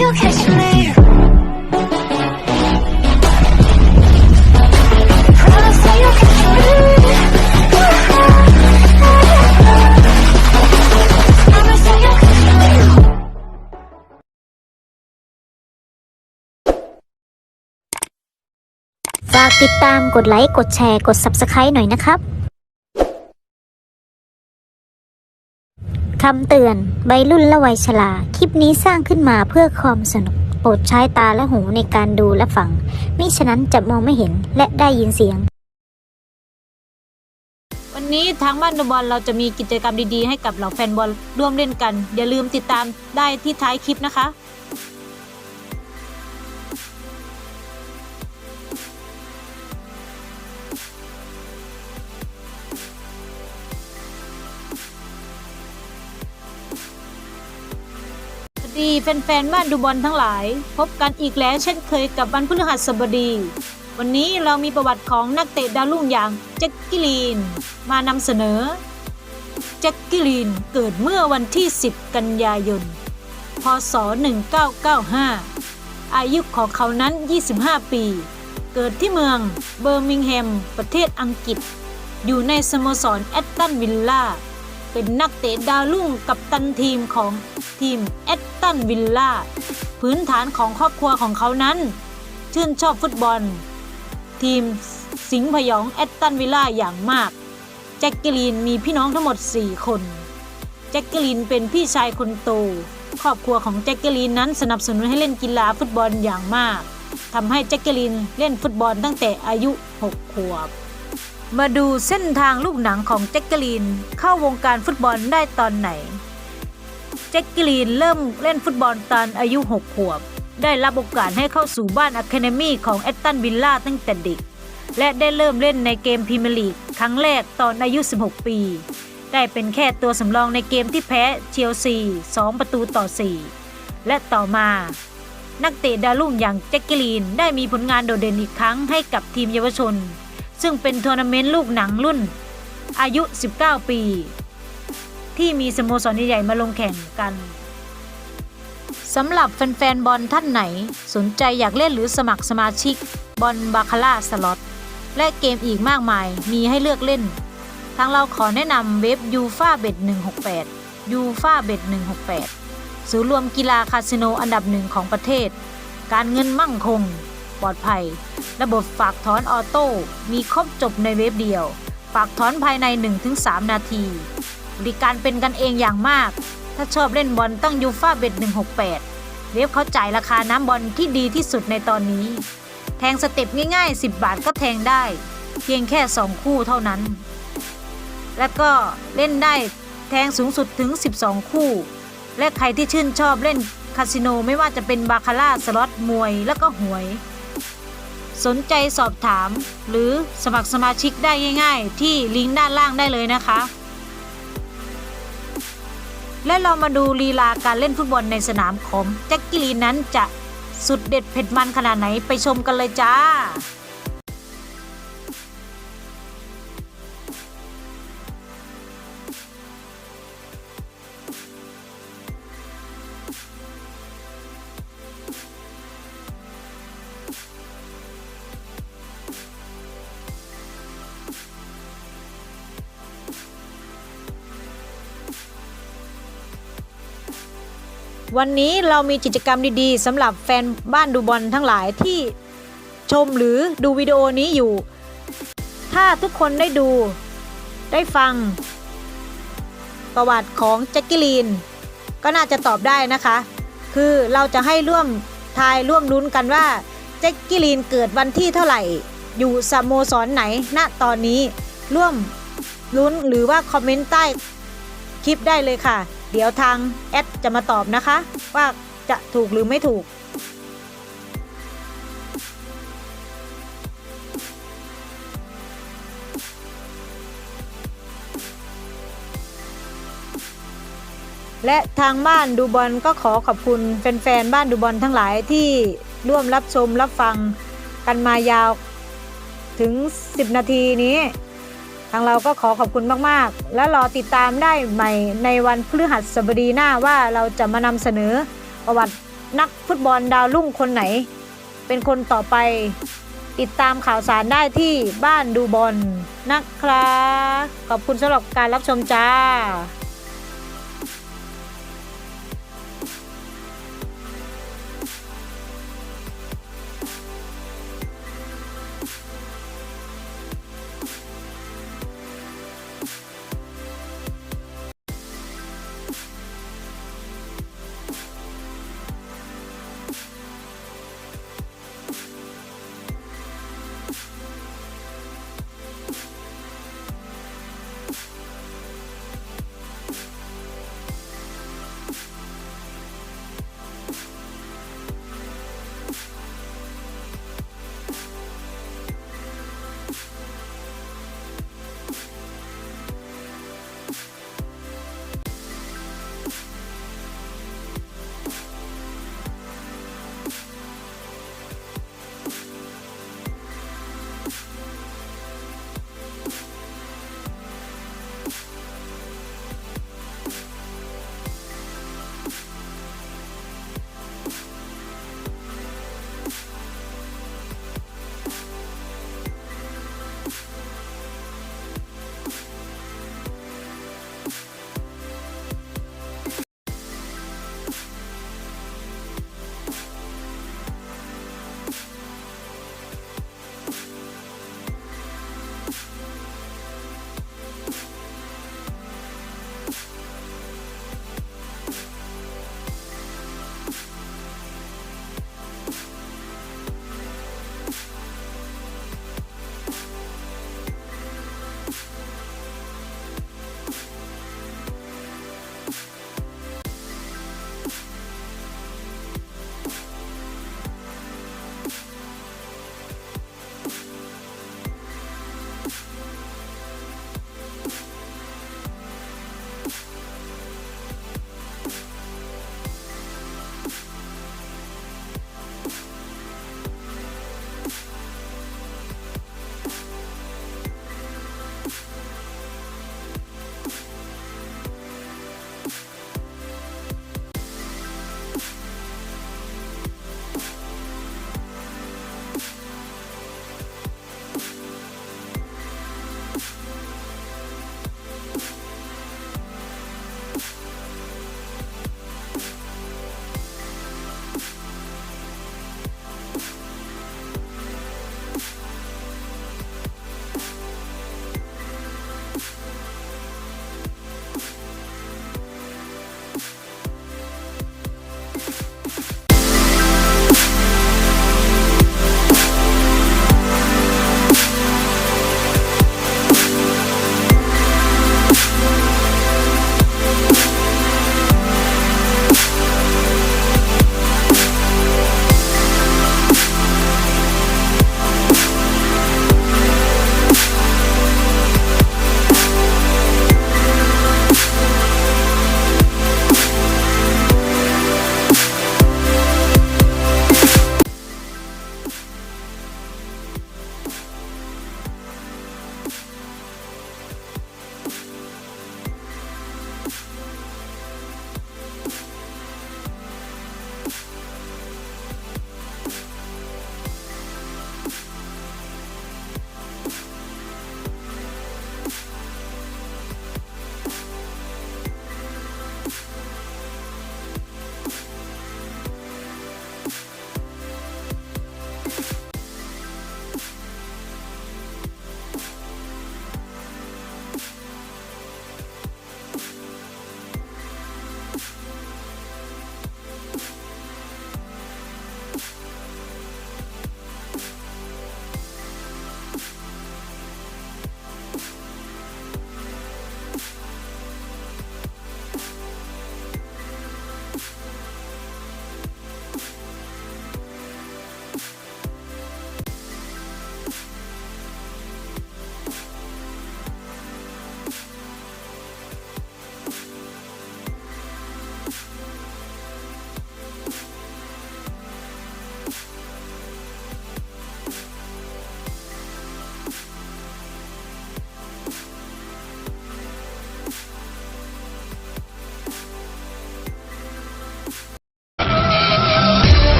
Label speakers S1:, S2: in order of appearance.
S1: you'll catch me. Promise that you'll catch me. Promise that you'll catch me.
S2: ฝากติดตามกดไลค์ กดแชร์ กด Subscribe หน่อยนะครับ คำเตือนใบรุ่นและวัยชรา คลิปนี้สร้างขึ้นมาเพื่อความสนุก โปรดใช้ตาและหูในการดูและฟัง มิฉะนั้นจะมองไม่เห็นและได้ยินเสียง
S3: วันนี้ทางบ้านดูบอลเราจะมีกิจกรรมดีๆ ให้กับเหล่าแฟนบอลร่วมเล่นกัน อย่าลืมติดตามได้ที่ท้ายคลิปนะคะ ดีแฟนๆบ้านดูบอลทั้งหลาย พบกันอีกแล้วเช่นเคยกับวันพฤหัสบดี วันนี้เรามีประวัติของนักเตะดาวรุ่งอย่างแจ็คกิลีน มานำเสนอ แจ็คกิลีนเกิดเมื่อวันที่ 10 กันยายน พศ 1995 อายุของเขานั้น 25 ปี เกิดที่เมืองเบอร์มิงแฮม ประเทศอังกฤษ อยู่ในสโมสรแอตตันวิลล่า เป็นนักเตะดาวรุ่งกับตันทีมของทีมแอตตันวิลล่าพื้นฐานของครอบครัวของเขานั้น ชื่นชอบฟุตบอล ทีมสิงห์พยองแอตตันวิลล่าอย่างมาก แจ็คเกลีนมีพี่น้องทั้งหมด 4 คน แจ็คเกลีนเป็นพี่ชายคนโต ครอบครัวของแจ็คเกลีนนั้นสนับสนุนให้เล่นกีฬาฟุตบอลอย่างมากทำให้แจ็คเกลีนเล่นฟุตบอลตั้งแต่อายุ 6 ขวบ มาดูเส้นทางลูกหนังของแจ็คเกลีนเข้าวงการฟุตบอลได้ตอนไหน แจ็คเกลีนเริ่มเล่นฟุตบอลตอนอายุ 6 ขวบ ได้รับโอกาสให้เข้าสู่บ้านอะคาเดมี่ของแอตตันวิลล่าตั้งแต่เด็ก และได้เริ่มเล่นในเกมพรีเมียร์ลีกครั้งแรกตอนอายุ 16 ปี ได้เป็นแค่ตัวสำรองในเกมที่แพ้เชลซี 2 ประตูต่อ 4 และต่อมานักเตะดาวรุ่งอย่างแจ็คเกลีนได้มีผลงานโดดเด่นอีกครั้งให้กับทีมเยาวชน ซึ่งเป็นทัวร์นาเมนต์ลูกหนังรุ่น อายุ 19 ปี ที่มีสโมสรใหญ่ๆมาลงแข่งกันสำหรับแฟนๆบอลท่านไหน สนใจอยากเล่นหรือสมัครสมาชิก บอลบาคาร่าสล็อตและเกมอีกมากมายมีให้เลือกเล่น ทางเราขอแนะนำเว็บยูฟาเบ็ด168ยูฟาเบ็ด168ศูนย์รวมกีฬาคาสิโนอันดับหนึ่งของประเทศ การเงินมั่งคง ปลอดภัย ระบบฝากถอนออโต้มีครบจบในเว็บเดียว ฝากถอนภายใน 1-3 นาที บริการเป็นกันเองอย่างมาก ถ้าชอบเล่นบอลต้องยูฟ่าเบ็ด168 เว็บเขาจ่ายราคาน้ำบอลที่ดีที่สุดในตอนนี้ แทงสเต็ปง่าย ๆ 10 บาทก็แทงได้ เพียงแค่ 2 คู่เท่านั้น และก็เล่นได้แทงสูงสุดถึง 12 คู่ และใครที่ชื่นชอบเล่นคาสิโนไม่ว่าจะเป็นบาคาร่าสล็อตมวย แล้วก็หวย สนใจสอบถาม หรือสมัครสมาชิกได้ง่าย ๆ ที่ลิงก์ด้านล่างได้เลยนะคะ และเรามาดูลีลาการเล่นฟุตบอลในสนามของแจ็คกี้ลีนั้นจะสุดเด็ดเผ็ดมันขนาดไหนไปชมกันเลยจ้า วันนี้เรามีกิจกรรมดีๆสำหรับแฟนบ้านดูบอลทั้งหลายที่ชมหรือดูวิดีโอนี้อยู่ ถ้าทุกคนได้ดูได้ฟัง ประวัติของแจ็คกิลีน ก็น่าจะตอบได้นะคะ คือเราจะให้ร่วมทายร่วมลุ้นกันว่าแจ็คกิลีนเกิดวันที่เท่าไหร่ อยู่สโมสรไหนณตอนนี้ร่วมลุ้นหรือว่าคอมเมนต์ใต้คลิปได้เลยค่ะเดี๋ยวทางแอดจะมาตอบนะคะ ว่าจะถูกหรือไม่ถูก และทางบ้านดูบอลก็ขอขอบคุณแฟนๆบ้านดูบอลทั้งหลายที่ร่วมรับชมรับฟังกันมายาวถึง 10 นาทีนี้ ทางเราก็ขอขอบคุณมากๆ และรอติดตามได้ใหม่ในวันพฤหัสบดีหน้าว่าเราจะมานำเสนอประวัตินักฟุตบอลดาวรุ่งคนไหน เป็นคนต่อไป ติดตามข่าวสารได้ที่บ้านดูบอลนะครับ ขอบคุณสำหรับการรับชมจ้า